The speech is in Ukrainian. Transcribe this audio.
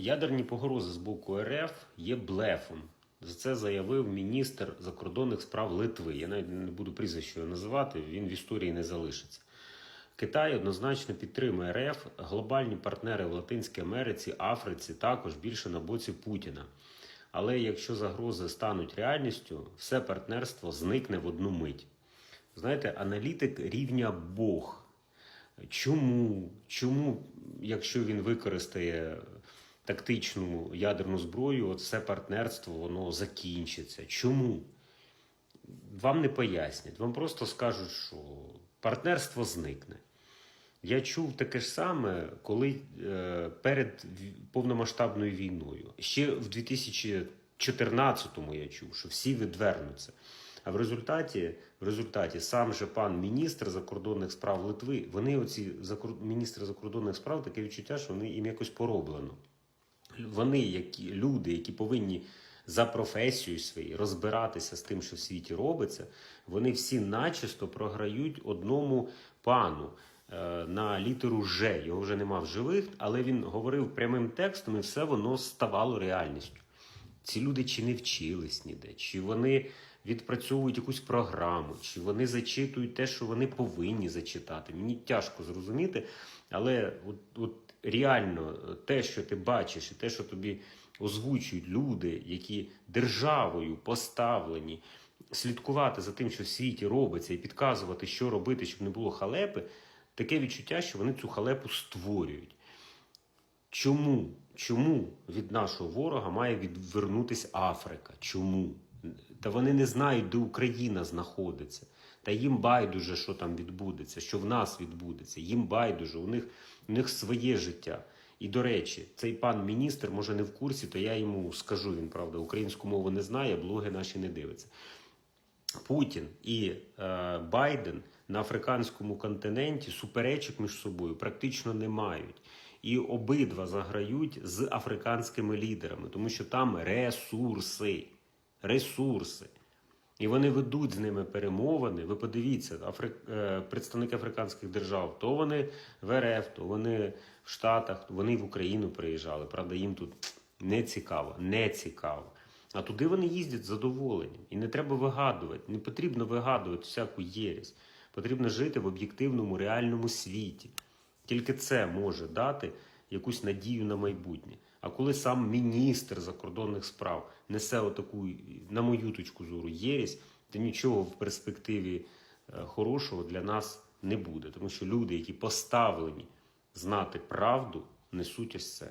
Ядерні погрози з боку РФ є блефом. За це заявив міністр закордонних справ Литви. Я навіть не буду прізвище його називати, він в історії не залишиться. Китай однозначно підтримує РФ. Глобальні партнери в Латинській Америці, Африці також більше на боці Путіна. Але якщо загрози стануть реальністю, все партнерство зникне в одну мить. Знаєте, аналітик рівня Бог. Чому? Чому, якщо він використає тактичну ядерну зброю, все партнерство воно закінчиться? Чому? Вам не пояснять. Вам просто скажуть, що партнерство зникне. Я чув таке ж саме, коли е, перед повномасштабною війною. Ще в 2014-му я чув, що всі відвернуться. А в результаті, в результаті сам же пан міністр закордонних справ Литви, вони, оці міністри закордонних справ, таке відчуття, що вони їм якось пороблено. Вони, які люди, які повинні за професією своєю розбиратися з тим, що в світі робиться, вони всі начисто програють одному пану е, на літеру Ж. Його вже нема в живих, але він говорив прямим текстом, і все воно ставало реальністю. Ці люди чи не вчились ніде, чи вони відпрацьовують якусь програму, чи вони зачитують те, що вони повинні зачитати. Мені тяжко зрозуміти, але от, от реально те, що ти бачиш, і те, що тобі озвучують люди, які державою поставлені слідкувати за тим, що в світі робиться, і підказувати, що робити, щоб не було халепи, таке відчуття, що вони цю халепу створюють. Чому? Чому від нашого ворога має відвернутися Африка? Чому? Та вони не знають, де Україна знаходиться. Та їм байдуже, що там відбудеться, що в нас відбудеться. Їм байдуже, у них, у них своє життя. І до речі, цей пан міністр, може, не в курсі, то я йому скажу, він правда, українську мову не знає, блоги наші не дивиться. Путін і е, Байден на африканському континенті суперечок між собою практично не мають. І обидва заграють з африканськими лідерами, тому що там ресурси. Ресурси. І вони ведуть з ними перемовини. Ви подивіться, Афри... е, представники африканських держав, то вони в РФ, то вони в Штатах, то вони в Україну приїжджали. Правда, їм тут не цікаво, не цікаво. А туди вони їздять задоволенням. І не треба вигадувати. Не потрібно вигадувати всяку єресь. Потрібно жити в об'єктивному реальному світі. Тільки це може дати якусь надію на майбутнє. А коли сам міністр закордонних справ несе отаку, на мою точку зору, єресь, то нічого в перспективі е, хорошого для нас не буде. Тому що люди, які поставлені знати правду, несуть ось це.